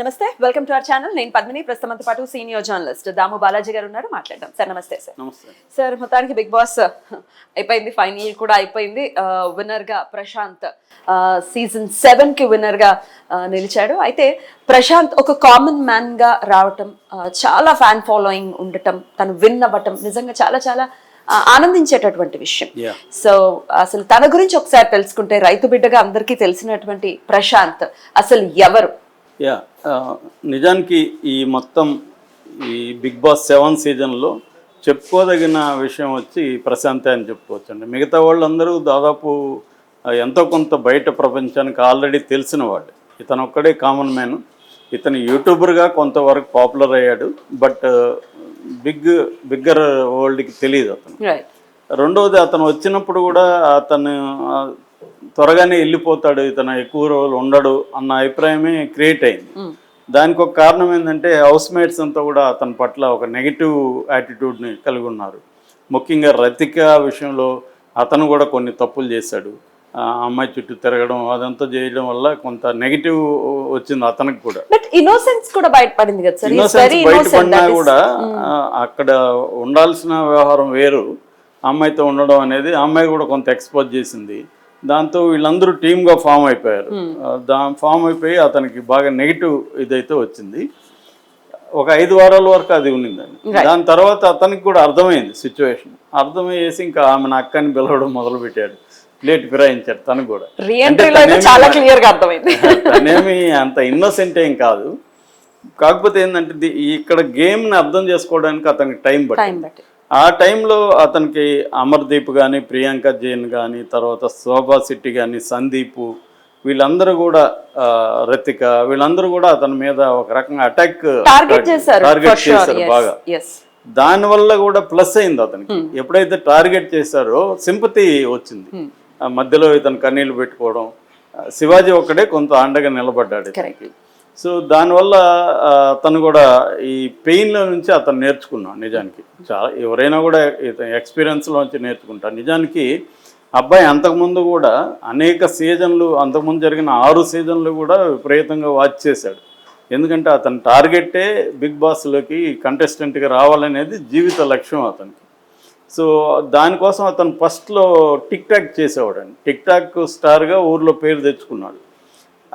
నమస్తే welcome to our channel. నేను పద్మిని ప్రస్తుతంతో పాటు సీనియర్ జర్నలిస్ట్ దాము బాలాజీ గారు ఉన్నారు. మాట్లాడదాం. సార్ నమస్తే సార్. నమస్తే. సార్ మొత్తానికి బిగ్ బాస్ అయిపోయింది. ఫైనల్ కూడా అయిపోయింది. విన్నర్గా ప్రశాంత్ సీజన్ సెవెన్కి విన్నర్గా నిలిచాడు. అయితే ప్రశాంత్ ఒక కామన్ మ్యాన్గా రావటం చాలా ఫ్యాన్ ఫాలోయింగ్ ఉండటం తను విన్ అవ్వటం నిజంగా చాలా చాలా ఆనందించేటటువంటి విషయం. సో అసలు తన గురించి ఒకసారి తెలుసుకుంటే రైతు బిడ్డగా అందరికీ తెలిసినటువంటి ప్రశాంత్ అసలు ఎవరు? యా నిజానికి ఈ మొత్తం ఈ బిగ్ బాస్ సెవెన్ సీజన్లో చెప్పుకోదగిన విషయం వచ్చి ప్రశాంతే అని చెప్పుకోవచ్చండి. మిగతా వాళ్ళందరూ దాదాపు ఎంతో కొంత బయట ప్రపంచానికి ఆల్రెడీ తెలిసిన వాళ్ళు ఇతను ఒక్కడే కామన్ మ్యాన్ ఇతను యూట్యూబర్గా కొంతవరకు పాపులర్ అయ్యాడు. బట్ బిగ్ బిగ్గర్ వరల్డ్కి తెలియదు అతను. రెండవది అతను వచ్చినప్పుడు కూడా అతను త్వరగానే వెళ్ళిపోతాడు ఇతను ఎక్కువ రోజులు ఉండడు అన్న అభిప్రాయమే క్రియేట్ అయింది. దానికి ఒక కారణం ఏంటంటే హౌస్ మేట్స్ అంతా కూడా అతని పట్ల ఒక నెగిటివ్ యాటిట్యూడ్ని కలిగి ఉన్నారు. ముఖ్యంగా రతిక విషయంలో అతను కూడా కొన్ని తప్పులు చేశాడు. ఆ అమ్మాయి చుట్టూ తిరగడం అదంతా చేయడం వల్ల కొంత నెగిటివ్ వచ్చింది అతనికి కూడా. బట్ ఇన్నోసెన్స్ కూడా బయటపడింది కదా సార్? ఇన్నోసెన్స్ బయటపడినా కూడా అక్కడ ఉండాల్సిన వ్యవహారం వేరు. అమ్మాయితో ఉండడం అనేది అమ్మాయి కూడా కొంత ఎక్స్పోజ్ చేసింది. దాంతో వీళ్ళందరూ టీమ్గా ఫామ్ అయిపోయారు. దా ఫామ్ అయిపోయి అతనికి బాగా నెగిటివ్ ఇదైతే వచ్చింది. ఒక ఐదు వారాల వరకు అది ఉన్నిందండి. దాని తర్వాత అతనికి కూడా అర్థమైంది సిచ్యువేషన్. అర్థమయ్యేసి ఇంకా ఆమె నా అక్కని పిలవడం మొదలు పెట్టాడు ప్లేట్ ఫిరాయించాడు తను కూడా. చాలా క్లియర్గా అర్థమైంది. తనేమి అంత ఇన్నోసెంట్ ఏం కాదు. కాకపోతే ఏంటంటే ఇక్కడ గేమ్ని అర్థం చేసుకోవడానికి అతనికి టైం పట్టింది. ఆ టైంలో అతనికి అమర్దీప్ కానీ ప్రియాంక జైన్ కానీ తర్వాత శోభా శెట్టి కానీ సందీప్ వీళ్ళందరూ కూడా రతిక వీళ్ళందరూ కూడా అతని మీద ఒక రకంగా అటాక్ టార్గెట్ చేశారు టార్గెట్ చేశారు బాగా. ఎస్ దానివల్ల కూడా ప్లస్ అయింది అతనికి. ఎప్పుడైతే టార్గెట్ చేశారో సింపతి వచ్చింది. ఆ మధ్యలో ఇతను కన్నీళ్ళు పెట్టుకోవడం శివాజీ ఒక్కడే కొంత అండగా నిలబడ్డాడు. సో దానివల్ల తను అతను కూడా ఈ పెయిన్లో నుంచి అతను నేర్చుకున్నాను నిజానికి. చాలా ఎవరైనా కూడా ఎక్స్పీరియన్స్లోంచి నేర్చుకుంటారు. నిజానికి అబ్బాయి అంతకుముందు కూడా అనేక సీజన్లు అంతకుముందు జరిగిన ఆరు సీజన్లు కూడా విపరీతంగా వాచ్ చేశాడు. ఎందుకంటే అతని టార్గెట్టే బిగ్ బాస్లోకి కంటెస్టెంట్గా రావాలనేది జీవిత లక్ష్యం అతనికి. సో దానికోసం అతను ఫస్ట్లో టిక్ టాక్ చేసేవాడండి. టిక్ టాక్ స్టార్గా ఊర్లో పేరు తెచ్చుకున్నాడు.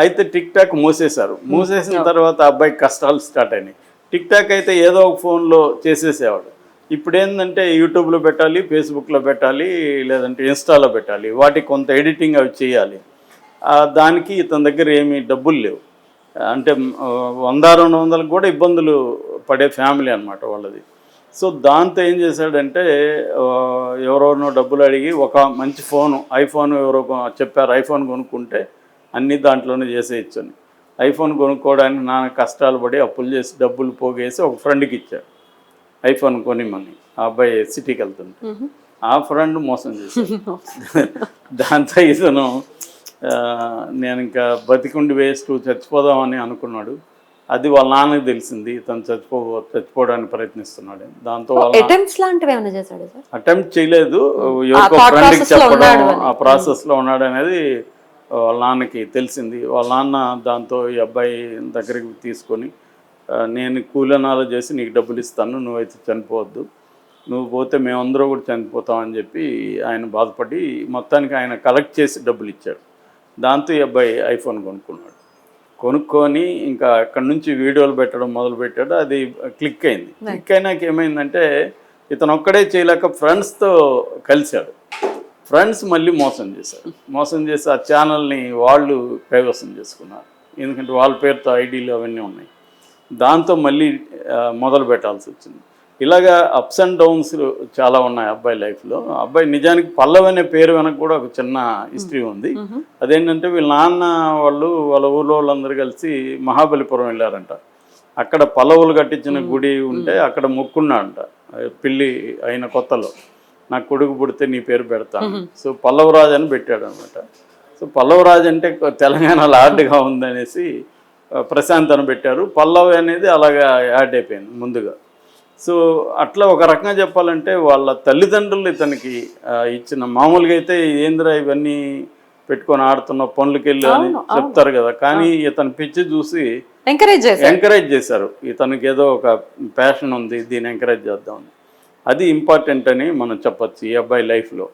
అయితే టిక్ టాక్ మూసేశారు. మూసేసిన తర్వాత ఆ అబ్బాయికి కష్టాలు స్టార్ట్ అయినాయి. టిక్ టాక్ అయితే ఏదో ఒక ఫోన్లో చేసేసేవాడు. ఇప్పుడు ఏంటంటే యూట్యూబ్లో పెట్టాలి ఫేస్బుక్లో పెట్టాలి లేదంటే ఇన్స్టాలో పెట్టాలి. వాటికి కొంత ఎడిటింగ్ అవి చేయాలి. దానికి ఇతని దగ్గర ఏమీ డబ్బులు లేవు. అంటే వంద రెండు వందలకు కూడా ఇబ్బందులు పడే ఫ్యామిలీ అన్నమాట వాళ్ళది. సో దాంతో ఏం చేశాడంటే ఎవరెవరినో డబ్బులు అడిగి ఒక మంచి ఫోను ఐఫోన్ ఎవరో చెప్పారు. ఐఫోన్ కొనుక్కుంటే అన్నీ దాంట్లోనే చేసేయచ్చు అని ఐఫోన్ కొనుక్కోవడానికి నాన్న కష్టాలు పడి అప్పులు చేసి డబ్బులు పోగేసి ఒక ఫ్రెండ్కి ఇచ్చాడు. ఐఫోన్ కొనిమని ఆ అబ్బాయి సిటీకి వెళ్తుంది ఆ ఫ్రెండ్ మోసం చేశాడు. దాంతో ఇతను నేను ఇంకా బతికుండి వేస్ట్ చచ్చిపోదామని అనుకున్నాడు. అది వాళ్ళ నాన్నకి తెలిసింది. ఇతను చచ్చిపో చచ్చిపోవడానికి ప్రయత్నిస్తున్నాడు. దాంతో అటెంప్ట్ చేయలేదు. ఫ్రెండ్కి చెప్పడం. ఆ ప్రాసెస్లో ఉన్నాడు అనేది వాళ్ళ నాన్నకి తెలిసింది. వాళ్ళ నాన్న దాంతో ఈ అబ్బాయి దగ్గరికి తీసుకొని నేను కూలనాలు చేసి నీకు డబ్బులు ఇస్తాను నువ్వైతే చనిపోవద్దు. నువ్వు పోతే మేమందరూ కూడా చనిపోతామని చెప్పి ఆయన బాధపడి మొత్తానికి ఆయన కలెక్ట్ చేసి డబ్బులు ఇచ్చాడు. దాంతో ఈ అబ్బాయి ఐఫోన్ కొనుక్కున్నాడు. కొనుక్కొని ఇంకా అక్కడి నుంచి వీడియోలు పెట్టడం మొదలు పెట్టాడు అది క్లిక్ అయింది. క్లిక్ అయినాక ఏమైందంటే ఇతను ఒక్కడే చేయలేక ఫ్రెండ్స్తో కలిశాడు. ఫ్రెండ్స్ మళ్ళీ మోసం చేశారు. మోసం చేసి ఆ ఛానల్ని వాళ్ళు కైవసం చేసుకున్నారు. ఎందుకంటే వాళ్ళ పేరుతో ఐడీలు అవన్నీ ఉన్నాయి. దాంతో మళ్ళీ మొదలు పెట్టాల్సి వచ్చింది. ఇలాగా అప్స్ అండ్ డౌన్స్ చాలా ఉన్నాయి అబ్బాయి లైఫ్లో. అబ్బాయి నిజానికి పల్లవి అనే పేరు వెనక కూడా ఒక చిన్న హిస్టరీ ఉంది. అదేంటంటే వీళ్ళ నాన్న వాళ్ళు వాళ్ళ ఊళ్ళో వాళ్ళందరూ కలిసి మహాబలిపురం వెళ్ళారంట. అక్కడ పల్లవులు కట్టించిన గుడి ఉంటే అక్కడ మొక్కున్నాడంట. పెళ్ళి అయిన కొత్తలో. నాకు కొడుకు పుడితే నీ పేరు పెడతాను సో పల్లవరాజు అని పెట్టాడు అనమాట సో పల్లవరాజు అంటే తెలంగాణలో ఆర్డ్గా ఉందనేసి ప్రశాంత్ అని పెట్టారు. పల్లవి అనేది అలాగా యాడ్ అయిపోయింది ముందుగా. సో అట్లా ఒక రకంగా చెప్పాలంటే వాళ్ళ తల్లిదండ్రులు ఇతనికి ఇచ్చిన మామూలుగా అయితే ఏందిరా ఇవన్నీ పెట్టుకొని ఆడుతున్న పనులకి వెళ్ళి అని చెప్తారు కదా. కానీ ఇతని పిచ్చి చూసి ఎంకరేజ్ ఎంకరేజ్ చేశారు. ఇతనికి ఏదో ఒక ప్యాషన్ ఉంది దీన్ని ఎంకరేజ్ చేద్దాం అది ఇంపార్టెంట్ అని మనం చెప్పొచ్చు ఈ అబ్బాయి లైఫ్లో.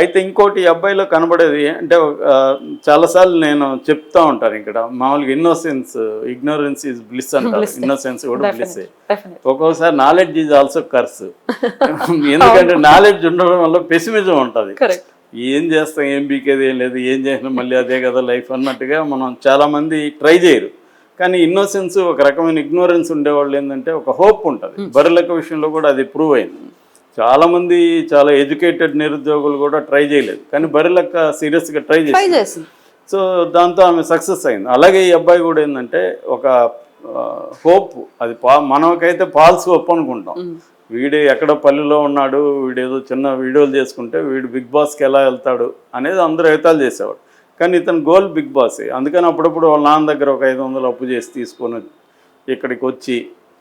అయితే ఇంకోటి ఈ అబ్బాయిలో కనబడేది అంటే చాలాసార్లు నేను చెప్తా ఉంటాను ఇక్కడ. మామూలుగా ఇన్నోసెన్స్ ఇగ్నోరెన్స్ ఈజ్ బ్లిస్ అంటారు. ఇన్నోసెన్స్ కూడా బ్లిస్ ఒక్కొక్కసారి నాలెడ్జ్ ఈజ్ ఆల్సో కర్స్ ఎందుకంటే నాలెడ్జ్ ఉండడం వల్ల పెసిమిజం ఉంటుంది. ఏం చేస్తాం ఏం బీకేది ఏం లేదు ఏం చేసినా మళ్ళీ అదే కదా లైఫ్ అన్నట్టుగా మనం చాలా మంది ట్రై చేయరు. కానీ ఇన్నోసెన్స్ ఒక రకమైన ఇగ్నోరెన్స్ ఉండేవాళ్ళు ఏంటంటే ఒక హోప్ ఉంటుంది. బర్రెలక విషయంలో కూడా అది ప్రూవ్ అయింది. చాలా మంది చాలా ఎడ్యుకేటెడ్ నిరుద్యోగులు కూడా ట్రై చేయలేదు. కానీ బర్రెలక్క సీరియస్గా ట్రై చేసి సో దాంతో ఆమె సక్సెస్ అయింది. అలాగే ఈ అబ్బాయి కూడా ఏంటంటే ఒక హోప్ అది పా మనకైతే ఫాల్స్ హోప్ అనుకుంటాం. వీడు ఎక్కడ పల్లెలో ఉన్నాడు వీడు ఏదో చిన్న వీడియోలు చేసుకుంటే వీడు బిగ్ బాస్కి ఎలా వెళ్తాడు అనేది అందరూ ఎగతాలు చేసేవాడు కానీ ఇతను గోల్ బిగ్ బాసే. అందుకని అప్పుడప్పుడు వాళ్ళ నాన్న దగ్గర ఒక ఐదు వందలు అప్పు చేసి తీసుకొని ఇక్కడికి వచ్చి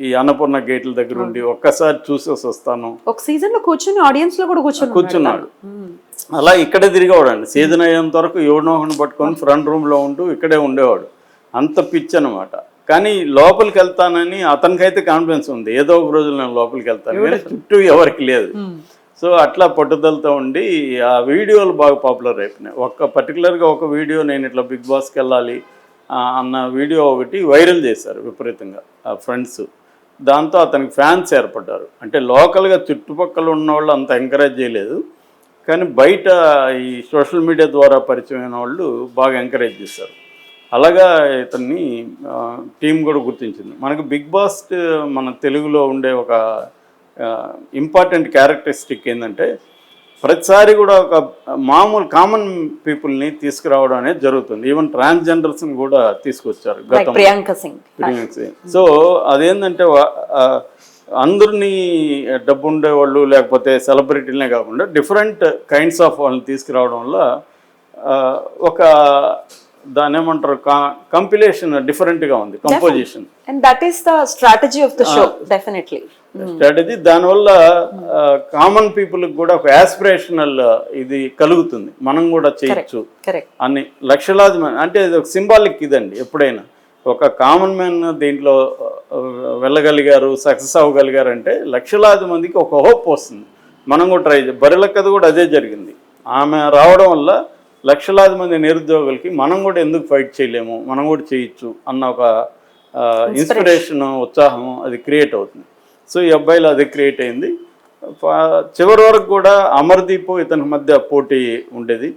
ఈ అన్నపూర్ణ గేట్ల దగ్గర ఉండి ఒక్కసారి చూసేసి వస్తాను. ఒక సీజన్లో కూర్చొని ఆడియన్స్లో కూడా కూర్చొని కూర్చున్నాడు. అలా ఇక్కడే తిరిగేవాడు సీజన్ అయ్యేంత వరకు ఒకడిని పట్టుకొని ఫ్రంట్ రూమ్లో ఉంటూ ఇక్కడే ఉండేవాడు. అంత పిచ్ అనమాట కానీ లోపలికి వెళ్తానని అతనికైతే కాన్ఫిడెన్స్ ఉంది. ఏదో ఒక రోజు నేను లోపలికి వెళ్తాను. చుట్టూ ఎవరికి లేదు. సో అట్లా పట్టుదలతో ఉండి ఆ వీడియోలు బాగా పాపులర్ అయిపోయినాయి. ఒక్క పర్టికులర్గా ఒక వీడియో నేను ఇట్లా బిగ్ బాస్కి వెళ్ళాలి అన్న వీడియో ఒకటి వైరల్ చేశారు విపరీతంగా ఆ ఫ్రెండ్స్. దాంతో అతనికి ఫ్యాన్స్ ఏర్పడ్డారు. అంటే లోకల్గా చుట్టుపక్కల ఉన్న వాళ్ళు అంత ఎంకరేజ్ చేయలేదు. కానీ బయట ఈ సోషల్ మీడియా ద్వారా పరిచయమైన వాళ్ళు బాగా ఎంకరేజ్ చేశారు. అలాగా ఇతన్ని టీం కూడా గుర్తించింది. మనకు బిగ్ బాస్ మన తెలుగులో ఉండే ఒక ఇంపార్టెంట్ క్యారెక్టరిస్టిక్ ఏంటంటే ప్రతిసారి కూడా ఒక మామూలు కామన్ పీపుల్ని తీసుకురావడం అనేది జరుగుతుంది. ఈవెన్ ట్రాన్స్జెండర్స్ని కూడా తీసుకొచ్చారు లైక్ గతం ప్రియాంక సింగ్ సో అదేంటంటే అందరినీ డబ్బు ఉండేవాళ్ళు లేకపోతే సెలబ్రిటీలనే కాకుండా డిఫరెంట్ కైండ్స్ ఆఫ్ వాళ్ళని తీసుకురావడం వల్ల ఒక దాని ఏమంటారు? కంపిలేషన్ డిఫరెంట్గా ఉంది composition and that is the strategy of the show definitely strategy దానివల్ల కామన్ పీపుల్కి కూడా ఒక యాస్పిరేషనల్ ఇది కలుగుతుంది. మనం కూడా చేయొచ్చు అని లక్షలాది మంది అంటే ఇది ఒక సింబాలిక్ ఇదండి ఎప్పుడైనా. ఒక కామన్ మ్యాన్ దీంట్లో వెళ్ళగలిగారు సక్సెస్ అవ్వగలిగారు అంటే లక్షలాది మందికి ఒక హోప్ వస్తుంది. మనం కూడా ట్రై బరిలక్కది కూడా అదే జరిగింది. ఆమె రావడం వల్ల లక్షలాది మంది నిరుద్యోగులకి మనం కూడా ఎందుకు ఫైట్ చేయలేము? మనం కూడా చేయొచ్చు అన్న ఒక ఇన్స్పిరేషన్ ఉత్సాహం అది క్రియేట్ అవుతుంది. సో ఈ అబ్బాయిలో అది క్రియేట్ అయింది. చివరి వరకు కూడా అమర్దీప్ ఇతని మధ్య పోటీ ఉండేది.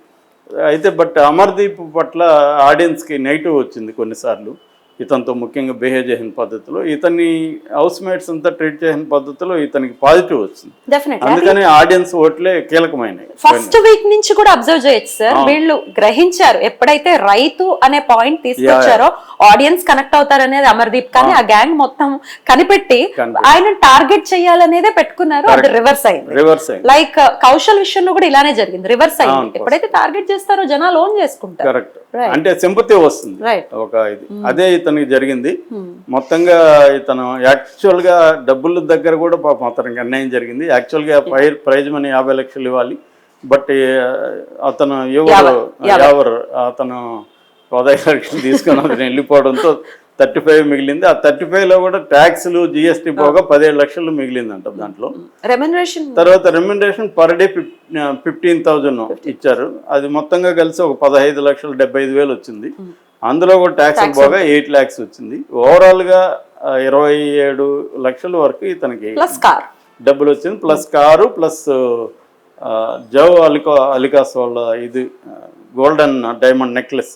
అయితే బట్ అమర్దీప్ పట్ల ఆడియన్స్కి నెగిటివ్ వచ్చింది కొన్నిసార్లు. ఇతనితో ముఖ్యంగా బిహేవ్ చేసిన పద్ధతిలో ఇతన్ని హౌస్ మేట్స్ అంతా ట్రీట్ చేసిన పద్ధతిలో ఇతనికి పాజిటివ్ వచ్చింది. అందుకని ఆడియన్స్ ఓట్లే కీలకమైనవి. ఫస్ట్ వీక్ నుంచి కూడా అబ్జర్వ్ చేయొచ్చు సార్. వీళ్ళు గ్రహించారు ఎప్పుడైతే రైతు అనే పాయింట్ తీసుకొచ్చారో ఆడియన్స్ కనెక్ట్ అవుతారు అనేది అమర్దీప్. కానీ ఆ. గ్యాంగ్ మొత్తం కనిపెట్టి. ఆయన టార్గెట్ చేయాలనేదే పెట్టుకున్నారు. అది రివర్స్ అయింది. రివర్స్ అయింది. లైక్ కౌశల్ విషయంలో కూడా ఇలానే జరిగింది. రివర్స్ అయింది. ఎప్పుడైతే టార్గెట్ చేస్తారో జనాలు ఓన్ చేసుకుంటారు. అంటే సింపతి వస్తుంది. ఒక ఇది. అదే ఇతనికి జరిగింది. మొత్తంగా ఇతను యాక్చువల్గా డబ్బుల దగ్గర కూడా పాపం అతనికి అన్యాయం జరిగింది. యాక్చువల్గా ప్రైజ్ ప్రైజ్ మనీ యాభై లక్షలు ఇవ్వాలి. బట్ అతను ఎవరు ఎవరు అతను పదహైదు లక్షలు తీసుకొని అతను వెళ్ళిపోవడంతో థర్టీ ఫైవ్ మిగిలింది. ఆ థర్టీ ఫైవ్లో కూడా ట్యాక్స్లు జిఎస్టీ పోగా పదిహేడు లక్షలు మిగిలిందంట దాంట్లో. తర్వాత remuneration per day fifteen thousand ఇచ్చారు. అది మొత్తంగా కలిసి ఒక పదహైదు లక్షలు డెబ్బై ఐదు వేలు వచ్చింది. అందులో కూడా ట్యాక్స్ పోగా ఎయిట్ ల్యాక్స్ వచ్చింది. ఓవరాల్గా ఆ, ఇరవై ఏడు లక్షల వరకు ఇతనికి ప్లస్ కార్ డబ్బులు వచ్చింది. ప్లస్ కారు ప్లస్ జవ్ అలికా అలికాస్ వాళ్ళ ఇది గోల్డెన్ డైమండ్ నెక్లెస్.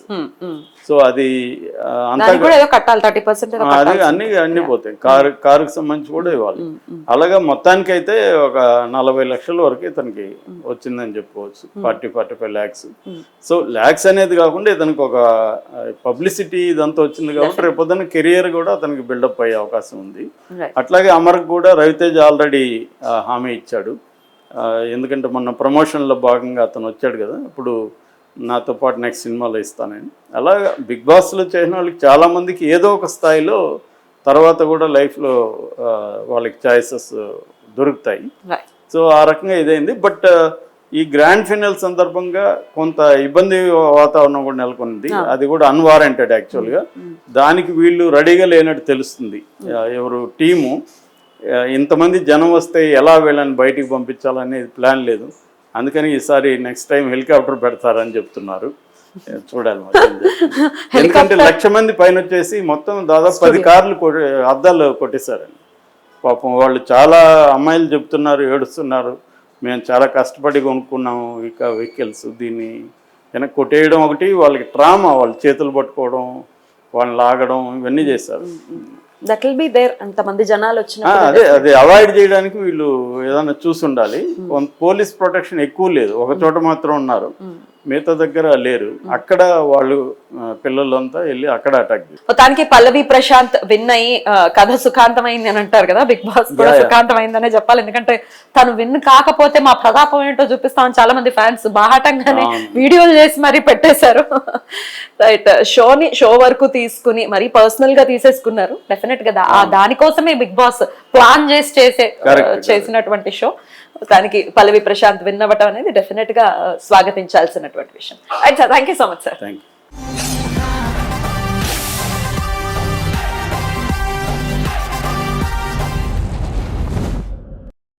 సో అది అంతా అది అన్ని అన్ని పోతాయి. కారు కారుకి సంబంధించి కూడా ఇవ్వాలి. అలాగా మొత్తానికైతే ఒక నలభై లక్షల వరకు ఇతనికి వచ్చిందని చెప్పుకోవచ్చు. Forty forty five lakhs. So lakhs అనేది కాకుండా ఇతనికి ఒక పబ్లిసిటీ ఇదంతా వచ్చింది కాబట్టి రేపు పొద్దున్న కెరియర్ కూడా అతనికి బిల్డప్ అయ్యే అవకాశం ఉంది. అట్లాగే అమర్కి కూడా రవితేజ్ ఆల్రెడీ హామీ ఇచ్చాడు. ఎందుకంటే మొన్న ప్రమోషన్లో భాగంగా అతను వచ్చాడు కదా. ఇప్పుడు నాతో పాటు నెక్స్ట్ సినిమాలో ఇస్తానని అలాగా బిగ్ బాస్లో చేసిన వాళ్ళకి చాలామందికి ఏదో ఒక స్థాయిలో తర్వాత కూడా లైఫ్లో వాళ్ళకి చాయిసెస్ దొరుకుతాయి. సో ఆ రకంగా ఇదైంది. బట్ ఈ గ్రాండ్ ఫినల్ సందర్భంగా కొంత ఇబ్బంది వాతావరణం కూడా నెలకొంది. అది కూడా అన్వారంటెడ్ యాక్చువల్గా దానికి వీళ్ళు రెడీగా లేనట్టు తెలుస్తుంది. ఆ, ఎవరు టీము ఇంతమంది జనం వస్తే ఎలా వీళ్ళని బయటికి పంపించాలనేది ప్లాన్ లేదు. అందుకని ఈసారి నెక్స్ట్ టైం హెలికాప్టర్ పెడతారని చెప్తున్నారు. చూడాలి. ఎందుకంటే లక్ష మంది పైన వచ్చేసి మొత్తం దాదాపు పది కార్లు అద్దాలు కొట్టేశారండి. పాపం వాళ్ళు చాలా అమ్మాయిలు చెప్తున్నారు ఏడుస్తున్నారు. మేము చాలా కష్టపడి కొనుక్కున్నాము ఇక వెహికల్స్ దీన్ని. వెనక్కి కొట్టేయడం ఒకటి వాళ్ళకి ట్రామా వాళ్ళు చేతులు పట్టుకోవడం వాళ్ళని లాగడం ఇవన్నీ చేశారు. దట్ విల్ బి దేర్ అంతమంది జనాలు ఆ, వచ్చినప్పుడు అదే అదే అవాయిడ్ చేయడానికి వీళ్ళు ఏదైనా చూసి ఉండాలి. కొంత పోలీస్ ప్రొటెక్షన్ ఎక్కువ లేదు. ఒక చోట మాత్రం ఉన్నారు. మిగతా దగ్గర లేరు. అక్కడ వాళ్ళు పిల్లలంతా వెళ్ళి అక్కడ అటాక్ మొత్తానికి పల్లవి ప్రశాంత్ విన్ అయ్యి కథ సుఖాంతమైంది అని అంటారు కదా బిగ్ బాస్ కూడా. సుఖాంతమైందనే చెప్పాలి. ఎందుకంటే తను విన్ కాకపోతే మా ప్రతాపం ఏంటో చూపిస్తామని చాలా మంది ఫ్యాన్స్ బాహాటంగానే. వీడియోలు చేసి మరీ పెట్టేశారు. రైట్ షోని షో వరకు తీసుకుని మరీ పర్సనల్గా తీసేసుకున్నారు. డెఫినెట్గా దానికోసమే బిగ్ బాస్ ప్లాన్ చేసి చేసే. చేసినటువంటి షో. దానికి పల్లవి ప్రశాంత్ విన్నవటం అనేది డెఫినెట్గా స్వాగతించాల్సినటువంటి విషయం. Sir thank you so much sir thank you